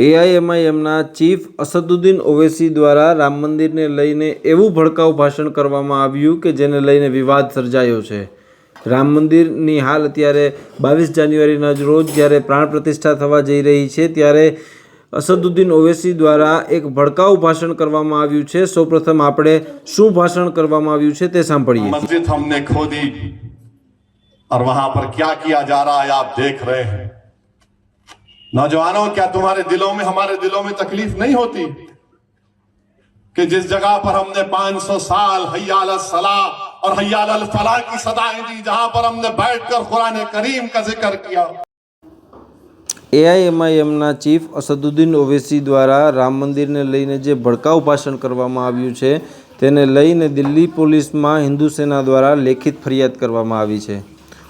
એઆઈએમઆઈએમના chief Asaduddin ઓવૈસી દ્વારા રામ મંદિરને લઈને એવું ભડકાઉ ભાષણ કરવામાં આવ્યું કે જેને લઈને વિવાદ સર્જાયો છે રામ મંદિરની હાલ અત્યારે બાવીસ જાન્યુઆરીના જ રોજ જ્યારે પ્રાણ પ્રતિષ્ઠા થવા જઈ રહી છે ત્યારે અસદુદ્દીન ઓવૈસી દ્વારા એક ભડકાઉ ભાષણ કરવામાં આવ્યું છે સૌપ્રથમ આપણે શું ભાષણ કરવામાં આવ્યું છે તે સાંભળીએ मस्जिद हमने खोदी और वहां पर क्या किया जा रहा है आप देख रहे हैं नौजवानों क्या तुम्हारे दिलों में हमारे दिलों में तकलीफ नहीं होती कि जिस जगह पर हमने 500 साल हयाल सलाह और हयाल फलाह की सदाएं दी जहां पर हमने बैठकर कुरान करीम का जिक्र किया એઆઈએમઆઈએમના ચીફ અસદુદ્દીન ઓવૈસી દ્વારા રામ મંદિરને લઈને જે ભડકાઉ ભાષણ કરવામાં આવ્યું છે તેને લઈને દિલ્હી પોલીસમાં હિન્દુ સેના દ્વારા લેખિત ફરિયાદ કરવામાં આવી છે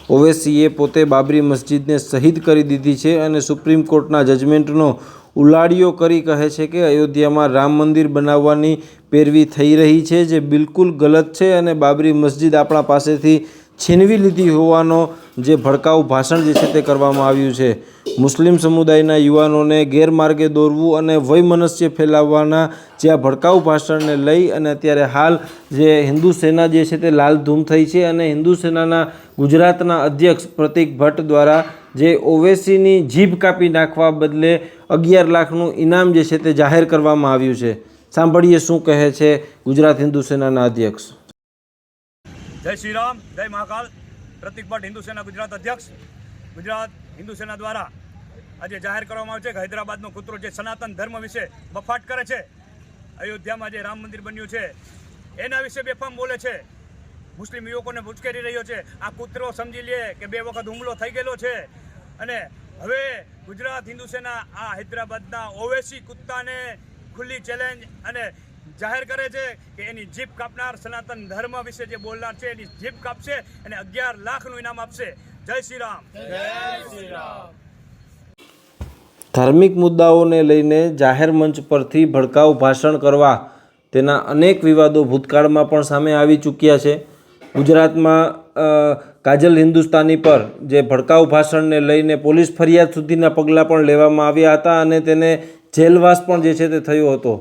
ઓવૈસીએ પોતે બાબરી મસ્જિદને શહીદ કરી દીધી છે અને સુપ્રીમ કોર્ટના જજમેન્ટનો ઉલાડીઓ કરી કહે છે કે અયોધ્યામાં રામ મંદિર બનાવવાની પેરવી થઈ રહી છે, જે બિલકુલ ગલત છે અને બાબરી મસ્જિદ આપણા પાસેથી છીનવી લીધી હોવાનો જે ભડકાઉ ભાષણ જે છે તે કરવામાં આવ્યું છે. મુસ્લિમ સમુદાયના યુવાનોને ગેરમાર્ગે દોરવું અને વયમનસ્ય ફેલાવવાના જે આ ભડકાઉ ભાષણને લઈ અને અત્યારે હાલ જે હિન્દુ સેના જે છે તે લાલધૂમ થઈ છે અને હિન્દુ સેનાના ગુજરાતના અધ્યક્ષ પ્રતિક ભટ્ટ દ્વારા જે ઓવેસીની જીભ કાપી નાખવા બદલે અગિયાર લાખનું ઇનામ જે છે તે જાહેર કરવામાં આવ્યું છે. સાંભળીએ શું કહે છે ગુજરાત હિન્દુ સેનાના અધ્યક્ષ. જય શ્રી રામ, જય મહાકાલ. પ્રતિક ભટ્ટ હિન્દુ સેના ગુજરાત અધ્યક્ષ. ગુજરાત હિન્દુ સેના દ્વારા આજે જાહેર કરવામાં આવ્યું છે કે હૈદરાબાદનો કૂતરો જે સનાતન ધર્મ વિશે બફાટ કરે છે, અયોધ્યામાં જે રામ મંદિર બન્યું છે, એના વિશે બેફામ બોલે છે. મુસ્લિમ યુવકોને ઉશ્કેરી રહ્યો છે. આ કૂતરો સમજી લે કે બે વખત હુમલો થઈ ગયેલો છે. અને હવે ગુજરાત હિન્દુ સેના આ હૈદરાબાદના ઓવેસી કુત્તાને ખુલ્લી ચેલેન્જ અને જાહેર કરે છે કે એની જીભ કાપનાર સનાતન ધર્મ વિશે જે બોલનાર છે, એની જીભ કાપશે અને અગિયાર લાખનું ઇનામ આપશે. જય શ્રી રામ. જય શ્રી રામ. ધાર્મિક મુદ્દાઓને લઈને જાહેર મંચ પરથી ભડકાઉ ભાષણ કરવા તેના અનેક વિવાદો ભૂતકાળમાં પણ સામે આવી ચૂક્યા છે. ગુજરાતમાં કાજલ હિન્દુસ્તાની પર જે ભડકાઉ ભાષણને લઈને પોલીસ ફરિયાદ સુધીના પગલાં પણ લેવામાં આવ્યા હતા અને તેને જેલવાસ પણ જે છે તે થયો હતો.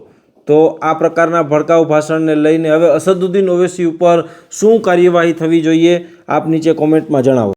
તો આ પ્રકારના ભડકાઉ ભાષણને લઈને હવે અસદુદ્દીન ઓવેસી ઉપર શું કાર્યવાહી થવી જોઈએ, આપ નીચે કોમેન્ટમાં જણાવો.